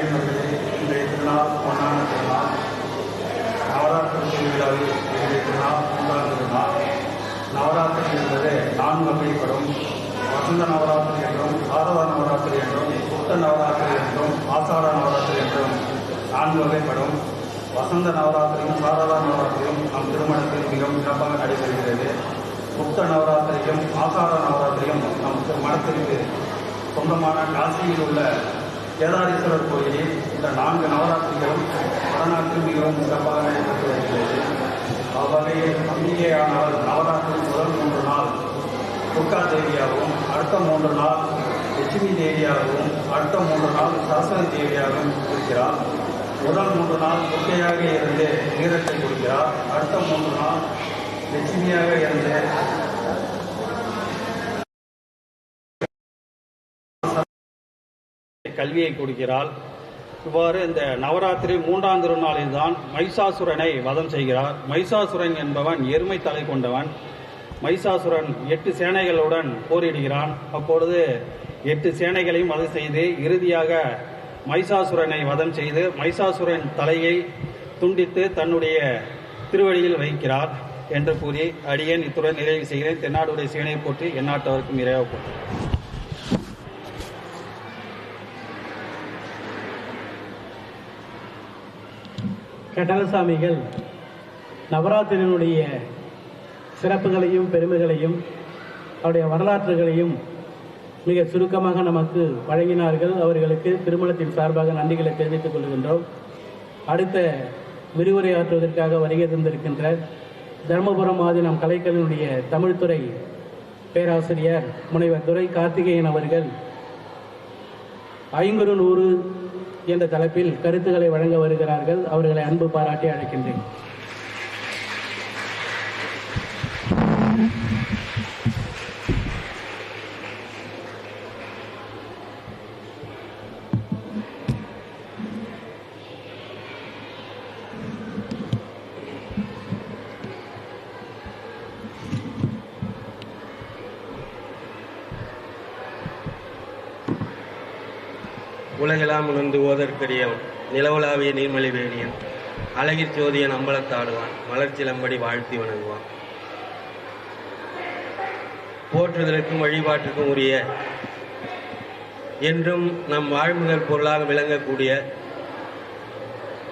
என்பது இன்றைய திருநாள் பொன்னான திருநாள் நவராத்திரி திருவிழாவில் இன்றைய திருநாள் மூன்றாம் திருநாள் நவராத்திரி என்பது நான்கு வகைப்படும். வசந்த நவராத்திரி என்றும் பாரத நவராத்திரி என்றும் புத்த நவராத்திரி என்றும் ஆசார நவராத்திரி என்றும் நான்கு வகைப்படும். வசந்த நவராத்திரியும் சாரதா நவராத்திரியும் நம் திருமணத்தில் மிகவும் சிறப்பாக நடைபெறுகிறது. புத்த நவராத்திரியும் ஆசார நவராத்திரியும் நம் மனத்திற்கு சொந்தமான காசியில் உள்ள கேதாரீஸ்வரர் கோயிலில் இந்த நான்கு நவராத்திரிகளும் வடநாட்டில் மிகவும் சிறப்பாக நடைபெற்று வருகிறது. அவ்வகையில் அம்பிகையானவர் நவராத்திரி முதல் மூன்று நாள் துர்கா தேவியாகவும் அடுத்த மூன்று நாள் லட்சுமி தேவியாகவும் அடுத்த மூன்று நாள் சரஸ்வதி தேவியாகவும் இருக்கிறார். முதல் மூன்று நாள் குட்டையாக இருந்து வீரத்தை கொடுக்கிறார். அடுத்த மூன்று நாள் லட்சுமியாக இருந்து கல்வியை கொடுக்கிறாள். இவ்வாறு இந்த நவராத்திரி மூன்றாம் திருநாளில் தான் மைசாசுரனை வதம் செய்கிறார். மைசாசுரன் என்பவன் எருமை தலை கொண்டவன். மைசாசுரன் எட்டு சேனைகளுடன் போரிடுகிறான். அப்பொழுது எட்டு சேனைகளையும் வதம் செய்து இறுதியாக மைசாசுரனை வதம் செய்து மைசாசுரன் தலையை துண்டித்து தன்னுடைய திருவடியில் வைக்கிறார் என்று கூறி அடியேன் இத்துடன் நிறைவு செய்கிறேன். தென்னாடுடைய சேனையை போற்றி எந்நாட்டவருக்கும் நிறைவு போற்றி கட்டளசாமிகள் நவராத்திரியினுடைய சிறப்புகளையும் பெருமைகளையும் அவருடைய வரலாற்றுகளையும் மிக சுருக்கமாக நமக்கு வழங்கினார்கள். அவர்களுக்கு திருமணத்தின் சார்பாக நன்றிகளை தெரிவித்துக் கொள்கின்றோம். அடுத்த விரிவுரையாற்றுவதற்காக வருகை தந்திருக்கின்ற தர்மபுரம் ஆதீனம் கலைக்கலினுடைய தமிழ்துறை பேராசிரியர் முனைவர் துரை கார்த்திகேயன் அவர்கள் ஐங்குறு நூறு என்ற தலைப்பில் கருத்துக்களை வழங்க வருகிறார்கள். அவர்களை அன்பு பாராட்டி அழைக்கின்றேன். உலகெல்லாம் உணர்ந்து ஓதற்கரியவன் நிலவுலாவிய நீர்மலி வேணியன். அழகிற் அம்பலத்தாடுவான். மலர்ச்சிலம்படி வாழ்த்தி வணங்குவான். போற்றுதலுக்கும் வழிபாட்டுக்கும் உரிய என்றும் நம் வாழ்முதல் பொருளாக விளங்கக்கூடிய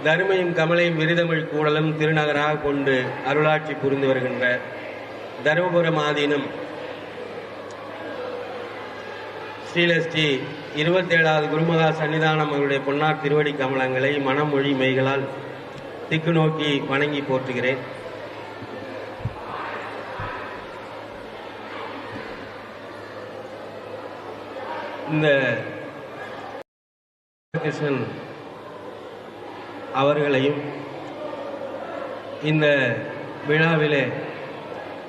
தருமையும் கமலையும் விருதமிழ் கூடலும் திருநகராக கொண்டு அருளாட்சி புரிந்து வருகின்ற தருமபுரம் ஆதீனம் ஸ்ரீலஸ்ரீ இருபத்தேழாவது குருமகா சன்னிதானம் அவருடைய பொன்னார் திருவடி கமலங்களை மனமொழி மெய்களால் திக்கு நோக்கி வணங்கி போற்றுகிறேன். இந்த கிருஷ்ணன் அவர்களையும் இந்த விழாவிலே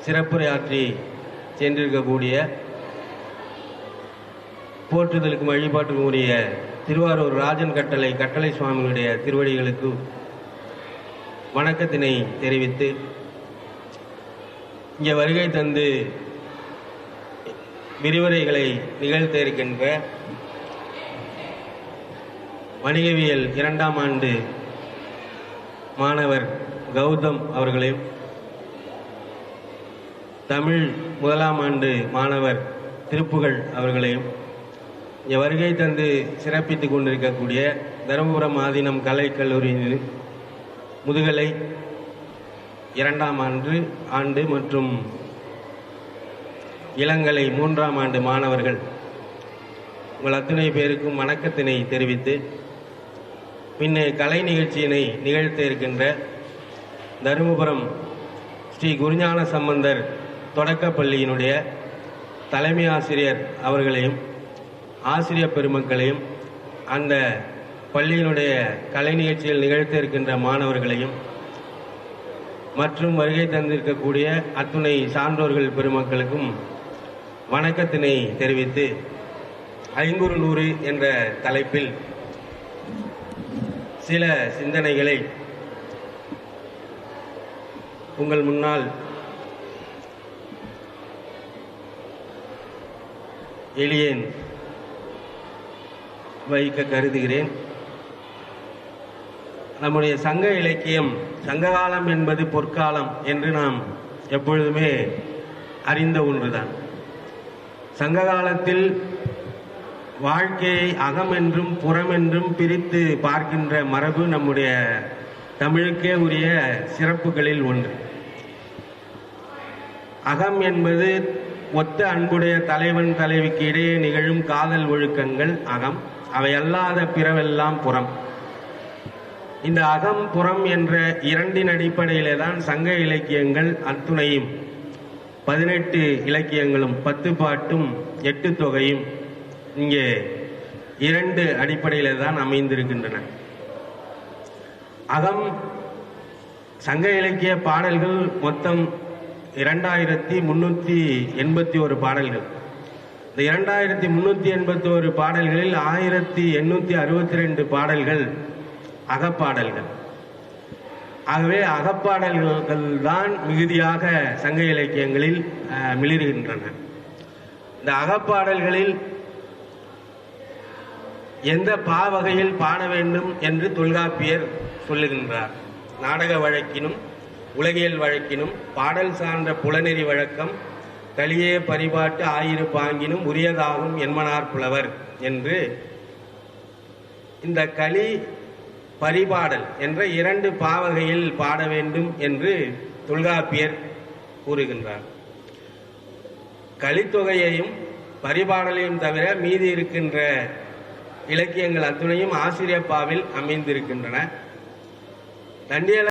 சிறப்புரையாற்றி சென்றிருக்கக்கூடிய போற்றுதலுக்கும் வழிபாட்டுக்கும் உரிய திருவாரூர் ராஜன் கட்டளை கட்டளை சுவாமிகளுடைய திருவடிகளுக்கு வணக்கத்தினை தெரிவித்து இங்கே வருகை தந்து விரிவுரைகளை நிகழ்த்த இருக்கின்ற வணிகவியல் இரண்டாம் ஆண்டு மாணவர் கௌதம் அவர்களையும் தமிழ் முதலாம் ஆண்டு மாணவர் திருப்புகழ் அவர்களையும் வருகை தந்து சிறப்பித்துக் கொண்டிருக்கக்கூடிய தருமபுரம் ஆதீனம் கலைக்கல்லூரியின் முதுகலை இரண்டாம் ஆண்டு ஆண்டு மற்றும் இளங்கலை மூன்றாம் ஆண்டு மாணவர்கள் உங்கள் அத்துணை பேருக்கும் வணக்கத்தினை தெரிவித்து பின்னே கலை நிகழ்ச்சியினை நிகழ்த்த இருக்கின்ற தருமபுரம் ஸ்ரீ குருஞான சம்பந்தர் தொடக்கப்பள்ளியினுடைய தலைமை ஆசிரியர் அவர்களையும் ஆசிரியர் பெருமக்களையும் அந்த பள்ளியினுடைய கலை நிகழ்ச்சியில் நிகழ்த்த இருக்கின்ற மாணவர்களையும் மற்றும் வருகை தந்திருக்கக்கூடிய அத்துணை சான்றோர்கள் பெருமக்களுக்கும் வணக்கத்தினை தெரிவித்து ஐங்குறு நூறு என்ற தலைப்பில் சில சிந்தனைகளை உங்கள் முன்னால் எளியேன் வைக்க கருதுகிறேன். நம்முடைய சங்க இலக்கியம் சங்ககாலம் என்பது பொற்காலம் என்று நாம் எப்பொழுதுமே அறிந்த ஒன்றுதான். சங்க காலத்தில் வாழ்க்கையை அகம் என்றும் புறம் என்றும் பிரித்து பார்க்கின்ற மரபு நம்முடைய தமிழுக்கே உரிய சிறப்புகளில் ஒன்று. அகம் என்பது ஒத்த அன்புடைய தலைவன் தலைவிக்கு இடையே நிகழும் காதல் ஒழுக்கங்கள் அகம். அவை அல்லாத பிறவெல்லாம் புறம். இந்த அகம் புறம் என்ற இரண்டின் அடிப்படையிலே தான் சங்க இலக்கியங்கள் அத்துணையும். பதினெட்டு இலக்கியங்களும் பத்து பாட்டும் எட்டு தொகையும் இங்கே இரண்டு அடிப்படையிலே தான் அமைந்திருக்கின்றன. அகம் சங்க இலக்கிய பாடல்கள் மொத்தம் இரண்டாயிரத்தி முன்னூற்றி எண்பத்தி ஒரு பாடல்கள். இந்த இரண்டாயிரத்தி முன்னூற்றி எண்பத்தி ஒரு பாடல்களில் ஆயிரத்தி எண்ணூற்றி அறுபத்தி ரெண்டு பாடல்கள் அகப்பாடல்கள். ஆகவே அகப்பாடல்கள் தான் மிகுதியாக சங்க இலக்கியங்களில் மிளிர்கின்றன. இந்த அகப்பாடல்களில் எந்த பாவகையில் பாட வேண்டும் என்று தொல்காப்பியர் சொல்லுகின்றார். நாடக வழக்கினும் உலகியல் வழக்கினும் பாடல் சார்ந்த புலநெறி வழக்கம் கலியே பரிபாட்டு ஆயிரு பாங்கினும் உரியதாகும் என்மனார் புலவர் என்று இந்த களி பரிபாடல் என்ற இரண்டு பாவகையில் பாட வேண்டும் என்று தொல்காப்பியர் கூறுகின்றார். கலித்தொகையையும் பரிபாடலையும் தவிர மீதி இருக்கின்ற இலக்கியங்கள் அத்துணையும் ஆசிரியப்பாவில் அமைந்திருக்கின்றன. தண்டியல